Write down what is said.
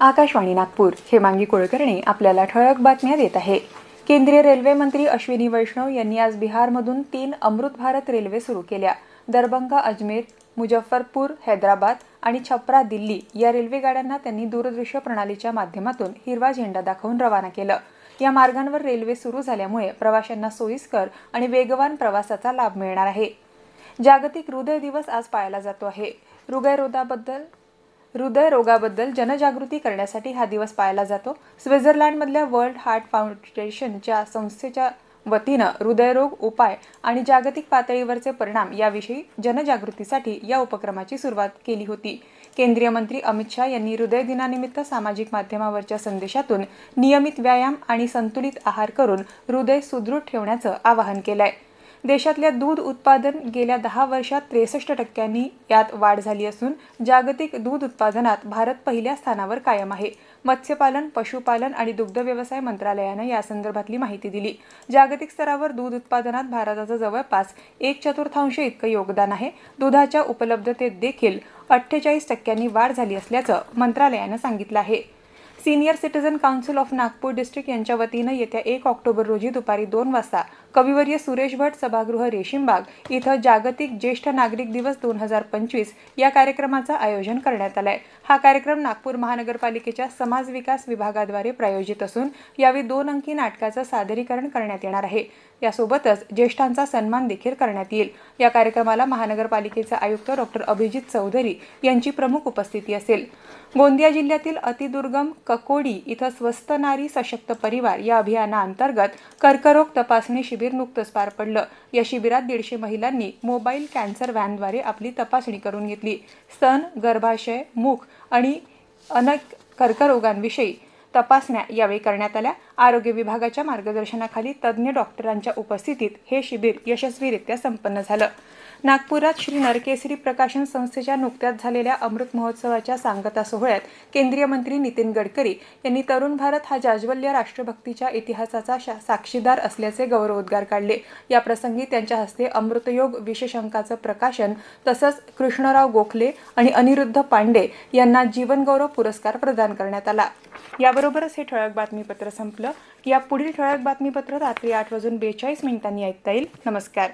आकाशवाणी नागपूर. हेमांगी कुलकर्णी आपल्याला ठळक बातम्या देत आहे. केंद्रीय रेल्वे मंत्री अश्विनी वैष्णव यांनी आज बिहारमधून तीन अमृत भारत रेल्वे सुरू केल्या. दरभंगा अजमेर मुजफ्फरपूर हैदराबाद आणि छपरा दिल्ली या रेल्वे गाड्यांना त्यांनी दूरदृश्य प्रणालीच्या माध्यमातून हिरवा झेंडा दाखवून रवाना केलं. या मार्गांवर रेल्वे सुरू झाल्यामुळे प्रवाशांना सोयीस्कर आणि वेगवान प्रवासाचा लाभ मिळणार आहे. जागतिक हृदय दिवस आज पाळला जातो आहे. हृदयरोधाबद्दल हृदयरोगाबद्दल जनजागृती करण्यासाठी हा दिवस पाळला जातो. स्वित्झर्लंडमधल्या वर्ल्ड हार्ट फाउंडेशनच्या संस्थेच्या वतीनं हृदयरोग उपाय आणि जागतिक पातळीवरचे परिणाम याविषयी जनजागृतीसाठी या उपक्रमाची सुरुवात केली होती. केंद्रीय मंत्री अमित शहा यांनी हृदय दिनानिमित्त सामाजिक माध्यमावरच्या संदेशातून नियमित व्यायाम आणि संतुलित आहार करून हृदय सुदृढ ठेवण्याचं आवाहन केलं आहे देशातल्या दूध उत्पादन गेल्या दहा वर्षात त्रेसष्ट टक्क्यांनी यात वाढ झाली असून जागतिक दूध उत्पादनात भारत पहिल्या स्थानावर कायम आहे. मत्स्यपालन पशुपालन आणि दुग्ध व्यवसाय मंत्रालयानं यासंदर्भातली माहिती दिली. जागतिक स्तरावर दूध उत्पादनात भारताचं जवळपास एक चतुर्थांश इतकं योगदान आहे. दुधाच्या उपलब्धतेत देखील अठ्ठेचाळीस टक्क्यांनी वाढ झाली असल्याचं मंत्रालयानं सांगितलं आहे. Senior citizen council of Nagpur district यांच्या वतीनं येत्या एक ऑक्टोबर रोजी दुपारी दोन वाजता कविवर्य सुरेश भट सभागृह रेशीमबाग इथं जागतिक ज्येष्ठ नागरिक दिवस दोन हजार पंचवीस या कार्यक्रमाचं आयोजन करण्यात आलंय. हा कार्यक्रम नागपूर महानगरपालिकेच्या समाज विकास विभागाद्वारे प्रायोजित असून यावेळी दोन अंकी नाटकाचं सादरीकरण करण्यात येणार आहे. यासोबतच ज्येष्ठांचा सन्मान देखील करण्यात येईल. या कार्यक्रमाला महानगरपालिकेचे आयुक्त डॉक्टर अभिजित चौधरी यांची प्रमुख उपस्थिती असेल. गोंदिया जिल्ह्यातील अतिदुर्गम ककोडी इथं स्वस्त नारी सशक्त परिवार या अभियानाअंतर्गत कर्करोग तपासणी शिबिर नुकतंच पार पडलं. या शिबिरात दीडशे महिलांनी मोबाईल कॅन्सर व्हॅनद्वारे आपली तपासणी करून घेतली. स्तन गर्भाशय मुख आणि अनेक कर्करोगांविषयी तपासण्या यावेळी करण्यात आल्या. आरोग्य विभागाच्या मार्गदर्शनाखाली तज्ज्ञ डॉक्टरांच्या उपस्थितीत हे शिबिर यशस्वीरित्या संपन्न झालं. नागपुरात श्री नरकेसरी प्रकाशन संस्थेच्या नुकत्याच झालेल्या अमृत महोत्सवाच्या सांगता सोहळ्यात केंद्रीय मंत्री नितीन गडकरी यांनी तरुण भारत हा जाज्वल्य राष्ट्रभक्तीच्या इतिहासाचा शा- साक्षीदार असल्याचे गौरवोद्गार काढले. याप्रसंगी त्यांच्या हस्ते अमृतयोग विशेषांकाचं प्रकाशन तसंच कृष्णराव गोखले आणि अनिरुद्ध पांडे यांना जीवनगौरव पुरस्कार प्रदान करण्यात आला. याबरोबरच हे ठळक बातमीपत्र संपलं. या पुढील ठळक बातमीपत्र रात्री आठ वाजून बेचाळीस मिनिटांनी ऐकता येईल. नमस्कार.